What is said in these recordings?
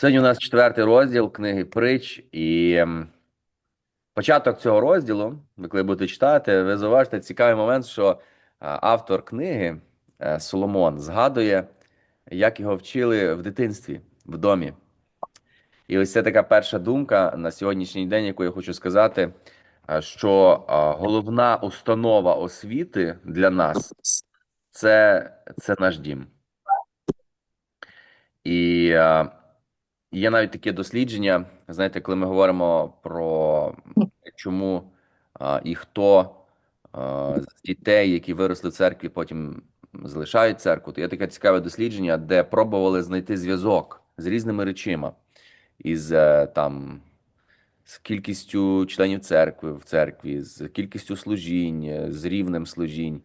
Сьогодні у нас четвертий розділ книги Притч, і ем, початок цього розділу, ви коли будете читати, ви зауважите цікавий момент, що е, автор книги е, Соломон згадує, як його вчили в дитинстві, в домі. І ось це така перша думка на сьогоднішній день, яку я хочу сказати, е, що головна установа освіти для нас це, це наш дім. І є навіть таке дослідження, знаєте, коли ми говоримо про чому а, і хто а, з дітей, які виросли в церкві, потім залишають церкву, то є таке цікаве дослідження, де пробували знайти зв'язок з різними речима, із е, там. З кількістю членів церкви в церкві, з кількістю служінь, е, з рівнем служінь,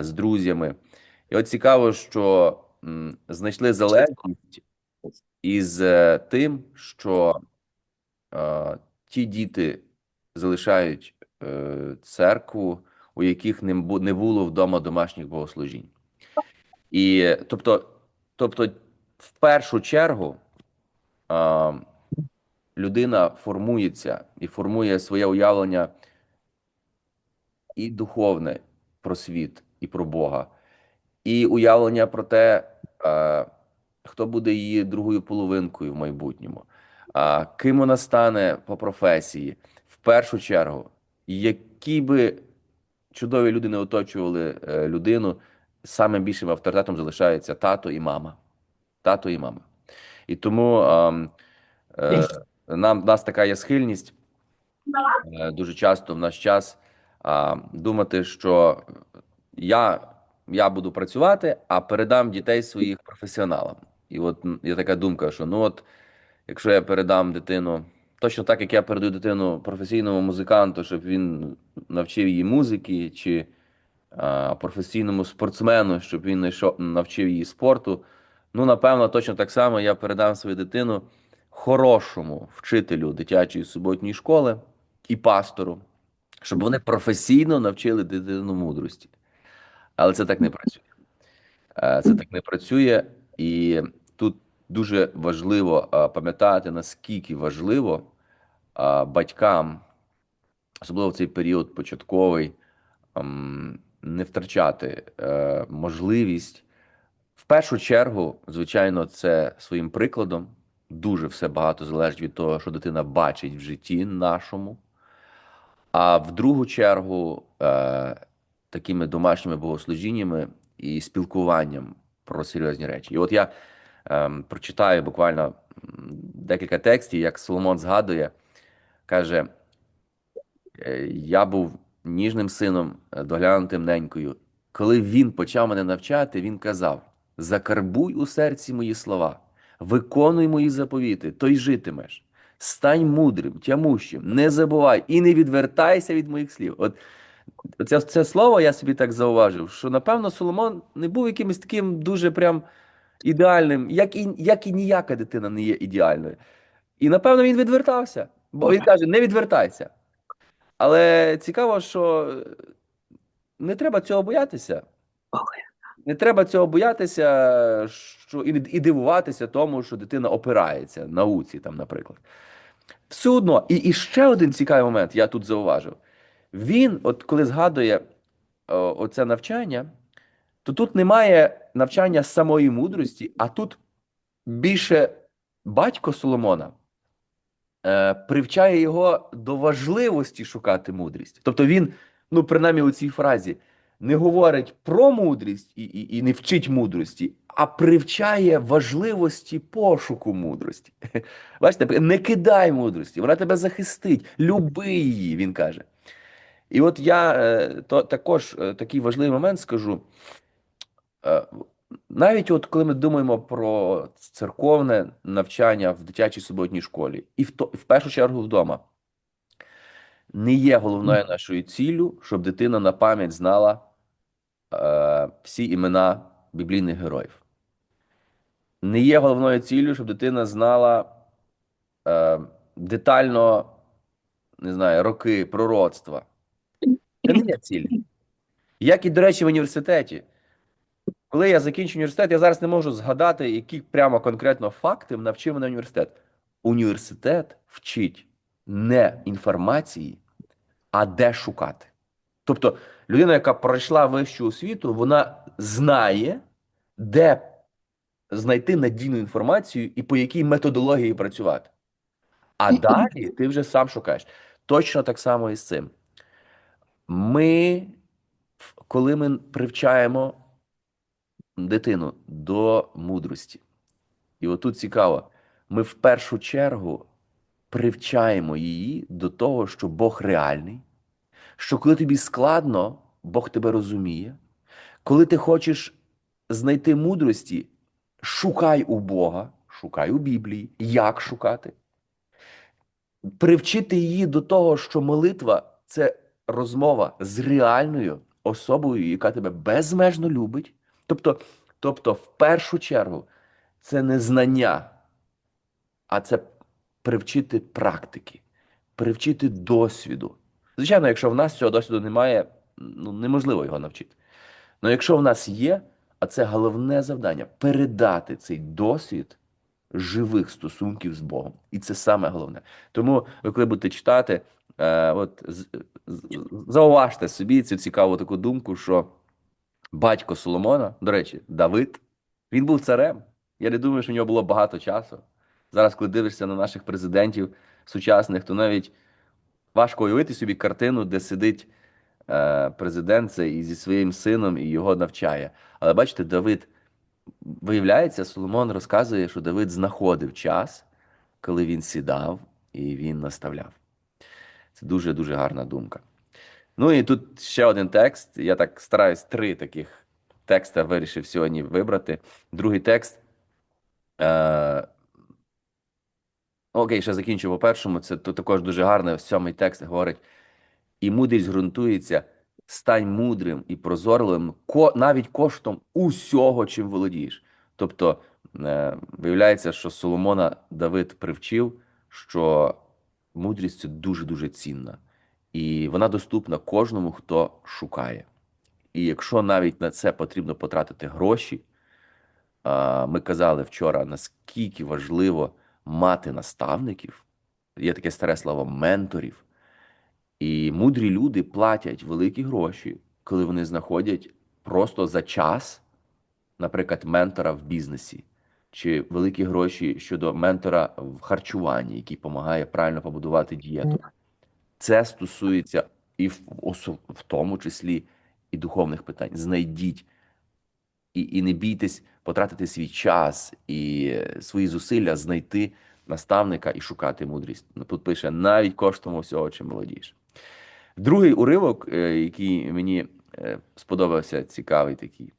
з друзями. І от цікаво, що знайшли залежність із е, тим, що е, ті діти залишають е, церкву, у яких не, не було вдома домашніх богослужінь. І тобто, тобто, в першу чергу е, людина формується і формує своє уявлення і духовне про світ, і про Бога, і уявлення про те, е, хто буде її другою половинкою в майбутньому, а ким вона стане по професії, в першу чергу, які би чудові люди не оточували е, людину, самим більшим авторитетом залишається тато і мама. Тато і мама. І тому ем, е, нам нас така є схильність е, дуже часто в наш час а, думати, що я, я буду працювати, а передам дітей своїх професіоналам. І от є така думка, що ну от, якщо я передам дитину, точно так, як я передаю дитину професійному музиканту, щоб він навчив її музики, чи а, професійному спортсмену, щоб він знайшов- навчив її спорту. Ну, напевно, точно так само я передам свою дитину хорошому вчителю дитячої суботньої школи і пастору, щоб вони професійно навчили дитину мудрості. Але це так не працює. Е, Це так не працює, і тут дуже важливо пам'ятати, наскільки важливо батькам, особливо в цей період початковий, ем, не втрачати е, можливість. В першу чергу, звичайно, це своїм прикладом. Дуже все багато залежить від того, що дитина бачить в житті нашому. А в другу чергу, е, такими домашніми богослужіннями і спілкуванням про серйозні речі. І от я ем, прочитаю буквально декілька текстів, як Соломон згадує, каже: Е, Я був ніжним сином, е, доглянутим ненькою. Коли він почав мене навчати, він казав: Закарбуй у серці мої слова, виконуй мої заповіти, то й житимеш. Стань мудрим, тямущим, не забувай і не відвертайся від моїх слів. От це, це слово я собі так зауважив, що напевно Соломон не був якимось таким дуже прям ідеальним, як і, як і ніяка дитина не є ідеальною. І напевно він відвертався, бо він каже: не відвертайся. Але цікаво, що не треба цього боятися. Не треба цього боятися, що і, і дивуватися тому, що дитина опирається науці, там, наприклад. Все одно, і, і ще один цікавий момент, я тут зауважив. Він, от коли згадує о, оце навчання, то тут немає навчання самої мудрості, а тут більше батько Соломона е, привчає його до важливості шукати мудрість. Тобто він, ну, принаймні у цій фразі, не говорить про мудрість і, і, і не вчить мудрості, а привчає важливості пошуку мудрості. Бачите, не кидай мудрості, вона тебе захистить, люби її, він каже. І от я е, то, також е, такий важливий момент скажу. Е, навіть от коли ми думаємо про церковне навчання в дитячій суботній школі, і в, то, в першу чергу вдома, не є головною нашою ціллю, щоб дитина на пам'ять знала е, всі імена біблійних героїв. Не є головною ціллю, щоб дитина знала е, детально, не знаю, роки пророцтва. Це не є ціль. Як і, до речі, в університеті. Коли я закінчу університет, я зараз не можу згадати, які прямо конкретно факти навчив мене університет. Університет вчить не інформації, а де шукати. Тобто людина, яка пройшла вищу освіту, вона знає, де знайти надійну інформацію і по якій методології працювати. А далі ти вже сам шукаєш. Точно так само і з цим. Ми, коли ми привчаємо дитину до мудрості, і отут цікаво, ми в першу чергу привчаємо її до того, що Бог реальний, що коли тобі складно, Бог тебе розуміє. Коли ти хочеш знайти мудрості, шукай у Бога, шукай у Біблії, як шукати. Привчити її до того, що молитва це розмова з реальною особою, яка тебе безмежно любить. Тобто, тобто, в першу чергу, це не знання, а це привчити практики, привчити досвіду. Звичайно, якщо в нас цього досвіду немає, ну неможливо його навчити. Але якщо в нас є, а це головне завдання передати цей досвід живих стосунків з Богом. І це саме головне. Тому, коли будете читати, е, от зауважте собі цю цікаву таку думку, що батько Соломона, до речі, Давид, він був царем. Я не думаю, що в нього було багато часу. Зараз, коли дивишся на наших президентів сучасних, то навіть важко уявити собі картину, де сидить е, президент цей і зі своїм сином і його навчає. Але бачите, Давид, виявляється, Соломон розказує, що Давид знаходив час, коли він сідав і він наставляв. Це дуже-дуже гарна думка. Ну і тут ще один текст. Я так стараюсь три таких текста вирішив сьогодні вибрати. Другий текст. Е, окей, ще закінчу по першому. Це тут також дуже гарно. Сьомий текст говорить: і мудрість ґрунтується, стань мудрим і прозорливим, ко, навіть коштом усього, чим володієш. Тобто, е, виявляється, що Соломона Давид привчив, що мудрість це дуже-дуже цінна. І вона доступна кожному, хто шукає. І якщо навіть на це потрібно потратити гроші, ми казали вчора, наскільки важливо мати наставників, є таке старе слово менторів. І мудрі люди платять великі гроші, коли вони знаходять просто за час, наприклад, ментора в бізнесі, чи великі гроші щодо ментора в харчуванні, який допомагає правильно побудувати дієту. Це стосується і в, в тому числі і духовних питань. Знайдіть і, і не бійтесь потратити свій час і е, свої зусилля знайти наставника і шукати мудрість. Ну, Тут пише навіть коштом всього, чим володієш. Другий уривок, е, який мені е, сподобався, цікавий такий.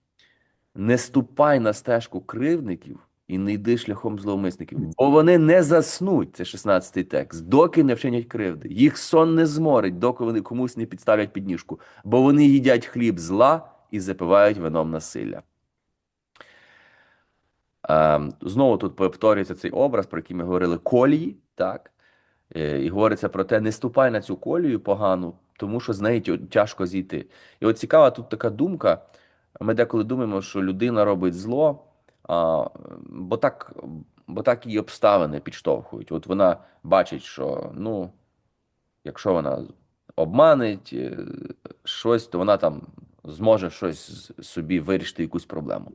Не ступай на стежку кривдників і не йди шляхом зловмисників, бо вони не заснуть, це 16-й текст, доки не вчинять кривди. Їх сон не зморить, доки вони комусь не підставлять підніжку, бо вони їдять хліб зла і запивають вином насилля. Е, Знову тут повторюється цей образ, про який ми говорили, колії, так? Е, І говориться про те, не ступай на цю колію погану, тому що з неї тяжко зійти. І от цікава тут така думка. Ми деколи думаємо, що людина робить зло, бо так, бо так її обставини підштовхують. От вона бачить, що ну, якщо вона обманить е, щось, то вона там зможе щось собі вирішити, якусь проблему.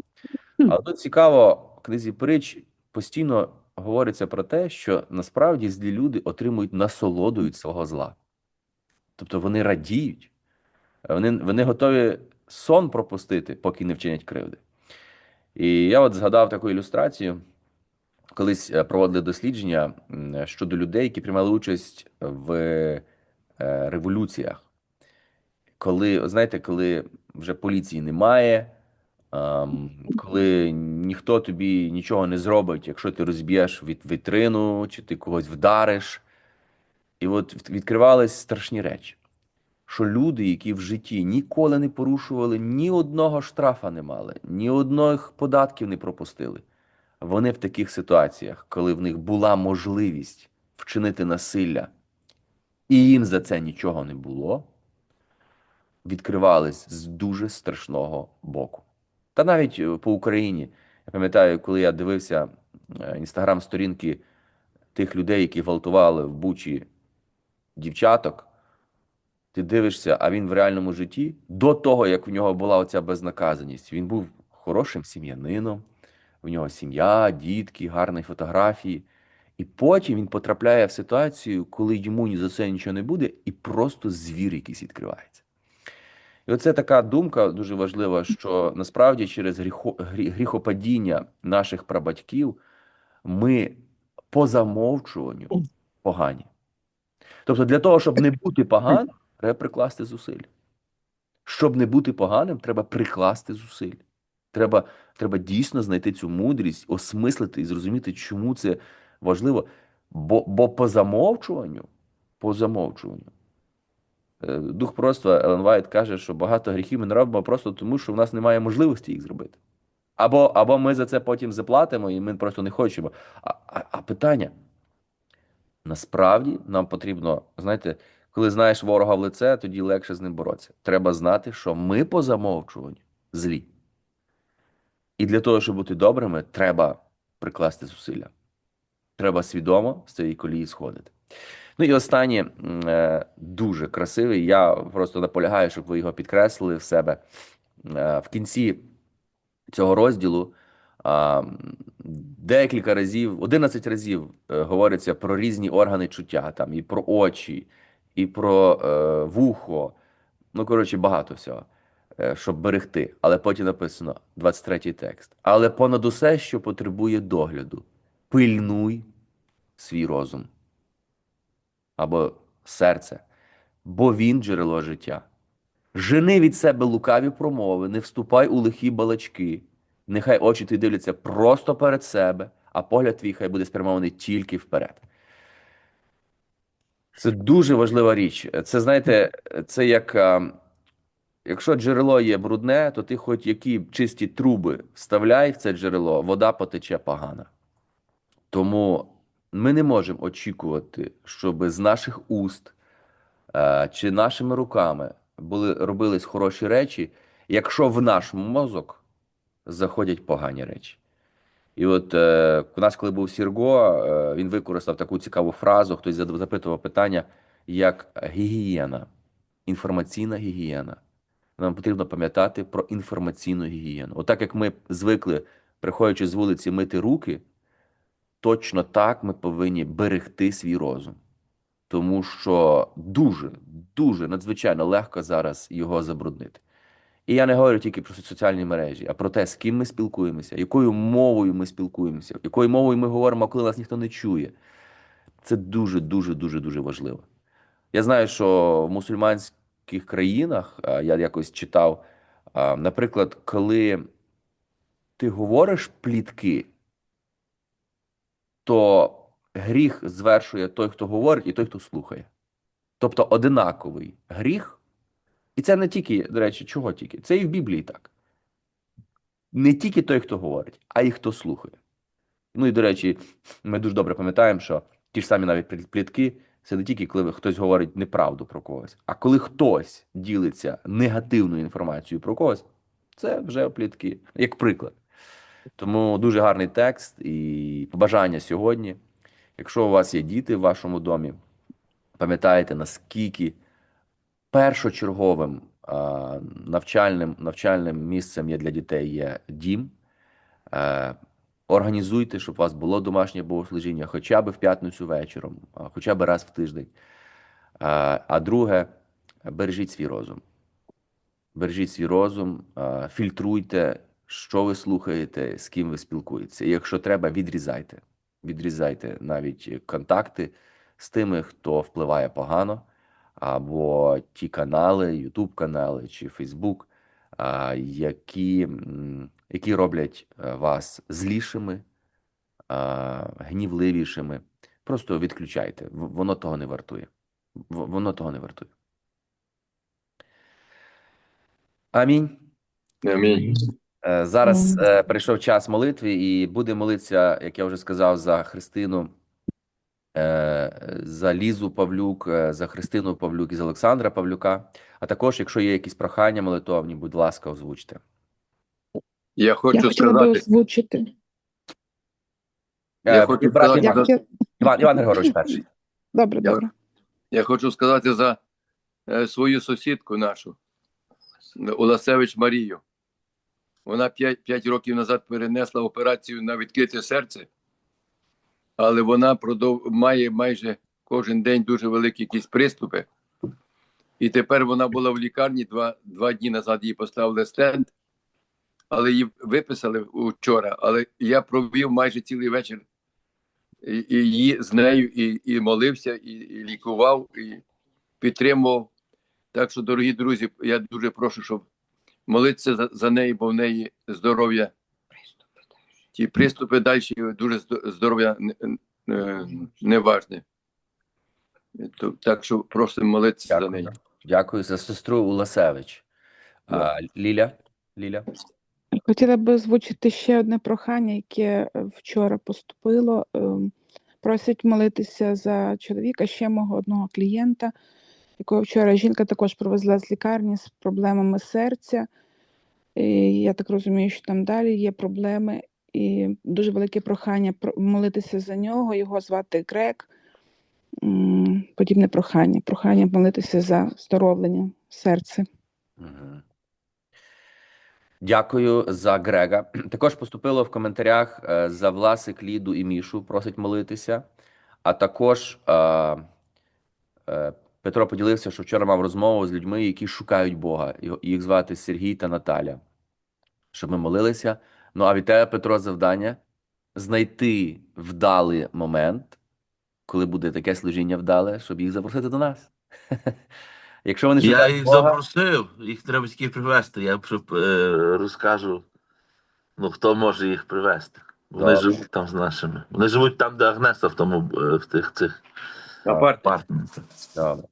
Але тут цікаво, в книзі притч постійно говориться про те, що насправді злі люди отримують насолоду від свого зла. Тобто вони радіють, вони, вони готові сон пропустити, поки не вчинять кривди. І я от згадав таку ілюстрацію. Колись е, проводили дослідження щодо людей, які приймали участь в е, революціях. Коли, знаєте, коли вже поліції немає, ем, коли ніхто тобі нічого не зробить, якщо ти розб'єш від вітрину, чи ти когось вдариш. І от від- відкривались страшні речі, що люди, які в житті ніколи не порушували, ні одного штрафа не мали, ні одних податків не пропустили. Вони в таких ситуаціях, коли в них була можливість вчинити насилля, і їм за це нічого не було, відкривались з дуже страшного боку. Та навіть е, по Україні. Я пам'ятаю, коли я дивився е, інстаграм-сторінки тих людей, які гвалтували в Бучі дівчаток, ти дивишся, а він в реальному житті, до того, як в нього була оця безнаказаність, він був хорошим сім'янином, в нього сім'я, дітки, гарні фотографії. І потім він потрапляє в ситуацію, коли йому за це нічого не буде, і просто звір якийсь відкривається. І оце така думка дуже важлива, що насправді через гріхо, грі- гріхопадіння наших прабатьків ми по замовчуванню погані. Тобто, для того, щоб не бути поганим, треба прикласти зусиль. Щоб не бути поганим, треба прикласти зусиль. Треба, треба дійсно знайти цю мудрість, осмислити і зрозуміти, чому це важливо. Бо, бо по замовчуванню, по замовчуванню, е, дух пророцтва Елен Вайт каже, що багато гріхів ми не робимо просто тому, що в нас немає можливості їх зробити. Або, або ми за це потім заплатимо, і ми просто не хочемо. А, а, а питання: насправді нам потрібно, знаєте, коли знаєш ворога в лице, тоді легше з ним боротися. Треба знати, що ми по замовчуванню злі. І для того, щоб бути добрими, треба прикласти зусилля. Треба свідомо з цієї колії сходити. Ну і останнє е, дуже красивий. Я просто наполягаю, щоб ви його підкреслили в себе Е, в кінці цього розділу. Декілька разів, 11 разів е, говориться про різні органи чуття, там і про очі, і про е, вухо. Ну, коротше, багато всього, е, щоб берегти. Але потім написано 23-й текст. Але понад усе, що потребує догляду, пильнуй свій розум або серце, бо він джерело життя. Жени від себе лукаві промови, не вступай у лихі балачки. Нехай очі твої дивляться просто перед себе, а погляд твій хай буде спрямований тільки вперед. Це дуже важлива річ. Це знаєте, це як якщо джерело є брудне, то ти хоч які чисті труби вставляй в це джерело, вода потече погана. Тому ми не можемо очікувати, щоб з наших уст чи нашими руками були робились хороші речі, якщо в наш мозок заходять погані речі. І от е, у нас, коли був Сірго, е, він використав таку цікаву фразу. Хтось запитував питання, як гігієна, інформаційна гігієна. Нам потрібно пам'ятати про інформаційну гігієну. Отак як ми звикли, приходячи з вулиці, мити руки, точно так ми повинні берегти свій розум. Тому що дуже, дуже надзвичайно легко зараз його забруднити. І я не говорю тільки про соціальні мережі, а про те, з ким ми спілкуємося, якою мовою ми спілкуємося, якою мовою ми говоримо, коли нас ніхто не чує. Це дуже, дуже, дуже, дуже важливо. Я знаю, що в мусульманських країнах я якось читав, наприклад, коли ти говориш плітки, то гріх звершує той, хто говорить, і той, хто слухає. Тобто одинаковий гріх. І це не тільки, до речі, чого тільки? Це і в Біблії так. Не тільки той, хто говорить, а й хто слухає. Ну і до речі, ми дуже добре пам'ятаємо, що ті ж самі навіть плітки, це не тільки коли хтось говорить неправду про когось, а коли хтось ділиться негативною інформацією про когось, це вже плітки, як приклад. Тому дуже гарний текст і побажання сьогодні. Якщо у вас є діти в вашому домі, пам'ятаєте, наскільки першочерговим навчальним, навчальним місцем є для дітей є дім. Е, Організуйте, щоб у вас було домашнє богослужіння хоча б в п'ятницю вечором, хоча б раз в тиждень. А, а друге, бережіть свій розум. Бережіть свій розум, а, фільтруйте, що ви слухаєте, з ким ви спілкуєтеся. Якщо треба, відрізайте. Відрізайте навіть контакти з тими, хто впливає погано, або ті канали, YouTube канали чи Facebook, які, які роблять е, вас злішими, гнівливішими. Просто відключайте. Воно того не вартує. Воно того не вартує. Амінь. Амінь. Е, Зараз Амінь. е, прийшов час молитви, і буде молитися, як я вже сказав, за Христину, за Лізу Павлюк, е, за Христину Павлюк і за Олександра Павлюка. А також, якщо є якісь прохання молитовні, будь ласка, озвучте. Я хочу Я би сказати, озвучити. Я Е, хочу брат сказати, Я Іван. Іван, Іван Григорович перший. Добре, добре. я хочу сказати за е, свою сусідку нашу, Уласевич Марію. Вона 5, 5 років назад перенесла операцію на відкрите серце, але вона продов... має майже кожен день дуже великі якісь приступи. І тепер вона була в лікарні два, два дні назад їй поставили стенд, але її виписали вчора. Але я провів майже цілий вечір і, і її з нею і, і молився, і, і лікував, і підтримував. Так що, дорогі друзі, я дуже прошу, щоб молитися за, за неї, бо в неї здоров'я. Ті приступи далі дуже здоров'я не, важне. Так що просимо молитися за неї. Дякую. Дякую за сестру Уласевич. А, Ліля? Ліля? Хотіла би озвучити ще одне прохання, яке е, вчора поступило. Ем, Просять молитися за чоловіка, ще мого одного клієнта, якого вчора жінка також привезла з лікарні з проблемами серця. І я так розумію, що там далі є проблеми. І дуже велике прохання молитися за нього. Його звати Грек. Подібне прохання. Прохання молитися за здоровлення серця. Дякую за Грега. Також поступило в коментарях е, за Власик, Ліду і Мішу, просить молитися. А також е, е, Петро поділився, що вчора мав розмову з людьми, які шукають Бога. Їх звати Сергій та Наталя. Щоб ми молилися. Ну а від тебе, Петро, завдання знайти вдалий момент, коли буде таке служіння вдале, щоб їх запросити до нас. Якщо вони Я їх Бога, запросив, їх треба тільки привезти. Я е, розкажу, ну хто може їх привезти. Вони Добре. живуть там з нашими. Вони живуть там, де Агнеса, в тому е, в тих цих апартаментах. Добре.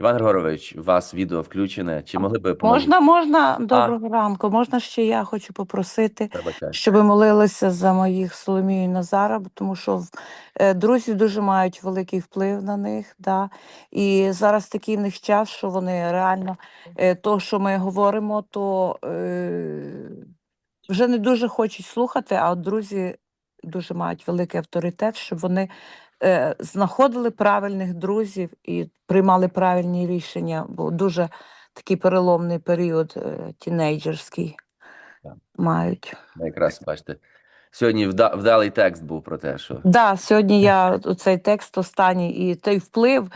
Іван Григорович, у вас відео включене. Чи могли би? Можна, можна, доброго ранку. Можна ще я хочу попросити, щоб ви молилися за моїх Соломію Назара, тому що е, друзі дуже мають великий вплив на них. Да? І зараз такий в них час, що вони реально е, то, що ми говоримо, то е, вже не дуже хочуть слухати, а от друзі дуже мають великий авторитет, щоб вони знаходили правильних друзів і приймали правильні рішення, бо дуже такий переломний період е, тінейджерський Так. мають. Ну, Якраз бачите. Сьогодні вда- вдалий текст був про те, що Да, сьогодні я цей текст останній і той вплив,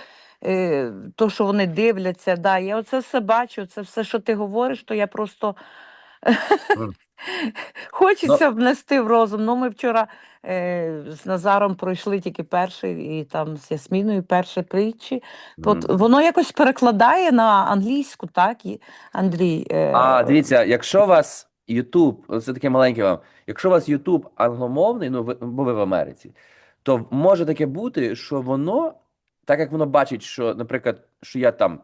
е, то, що вони дивляться, да, я оце все бачу, це все, що ти говориш, то я просто. Хочеться внести в розум. Ну, ми вчора е, з Назаром пройшли тільки перший, і там з Ясміною перші притчі. От воно якось перекладає на англійську, так, і Андрій. Е, А, дивіться, якщо вас YouTube, це таке маленьке вам, якщо у вас YouTube англомовний, ну ви, бо ви в Америці, то може таке бути, що воно, так як воно бачить, що, наприклад, що я там,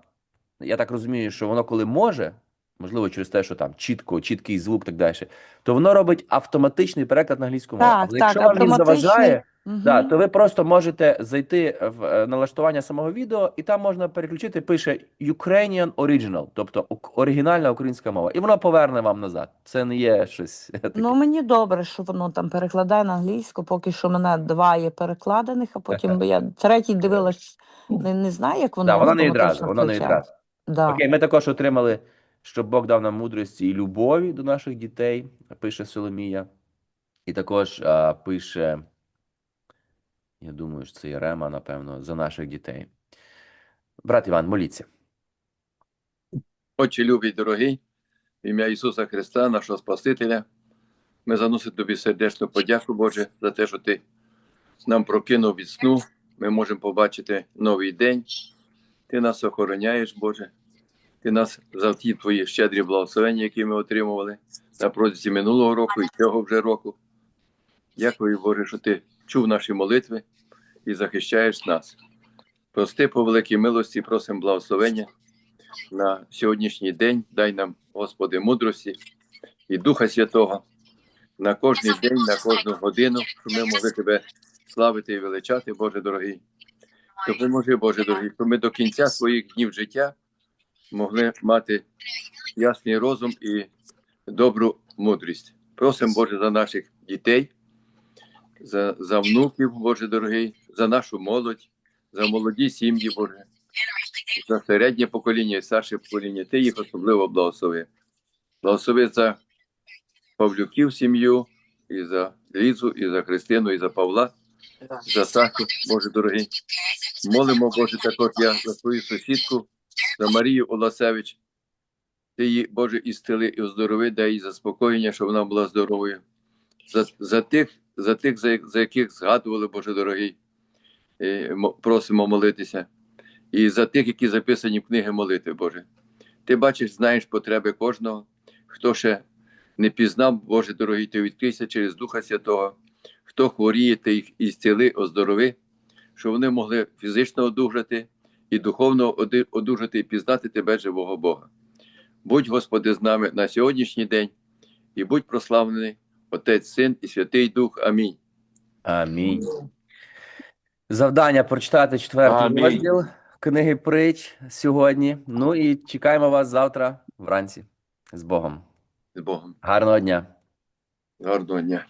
я так розумію, що воно коли може, можливо, через те, що там чітко, чіткий звук, так далі, то воно робить автоматичний переклад на англійську мову. Так, Але так, якщо вам він заважає, мгм. Да, то ви просто можете зайти в е, налаштування самого відео, і там можна переключити, пише Ukrainian Original, тобто оригінальна українська мова, і воно поверне вам назад. Це не є щось таке. Ну, мені добре, що воно там перекладає на англійську, поки що мене два є перекладених, а потім я третій дивилась, не, не знаю, як воно да, воно не відразу, воно не відразу. Да. Окей, ми також отримали, щоб Бог дав нам мудрості і любові до наших дітей, пише Соломія. І також а, пише, я думаю, що це Єрема, напевно, за наших дітей. Брат Іван, моліться. Отче любий, дорогий, в ім'я Ісуса Христа, нашого Спасителя, ми заносимо тобі сердечну подяку, Боже, за те, що ти нам прокинув від сну. Ми можемо побачити новий день. Ти нас охороняєш, Боже. Ти нас за ті твої щедрі благословення, які ми отримували на протязі минулого року і цього вже року. Дякую, Боже, що ти чув наші молитви і захищаєш нас. Прости по великій милості, просимо благословення на сьогоднішній день. Дай нам, Господи, мудрості і Духа Святого на кожний день, на кожну годину, щоб ми могли Тебе славити і величати, Боже дорогий. Допоможи, Боже дорогий, щоб ми до кінця своїх днів життя могли мати ясний розум і добру мудрість. Просимо, Боже, за наших дітей, за, за внуків, Боже дорогий, за нашу молодь, за молоді сім'ї, Боже, за середнє покоління і старше покоління. Ти їх особливо благослови. Благослови за Павлюків сім'ю, і за Лізу, і за Христину, і за Павла, за Сашу, Боже дорогий. Молимо, Боже, також я за свою сусідку, за Марію Оласевич. Ти її, Боже, ісцели і оздорови, дай їй заспокоєння, щоб вона була здоровою. За, за тих, за тих, за, яких згадували, Боже дорогий, е, мо- просимо молитися. І за тих, які записані в книги молитви, Боже. Ти бачиш, знаєш потреби кожного, хто ще не пізнав, Боже дорогий, ти відкрийся через Духа Святого, хто хворіє, ти їх ісціли, оздорови, щоб вони могли фізично одужати і духовно оди- одужати і пізнати тебе, живого Бога. Будь, Господи, з нами на сьогоднішній день і будь прославлений Отець, Син і Святий Дух. Амінь. Амінь. Завдання прочитати четвертий розділ книги Притч сьогодні. Ну і чекаємо вас завтра вранці. З Богом. З Богом. Гарного дня. Гарного дня.